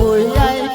বইয়াই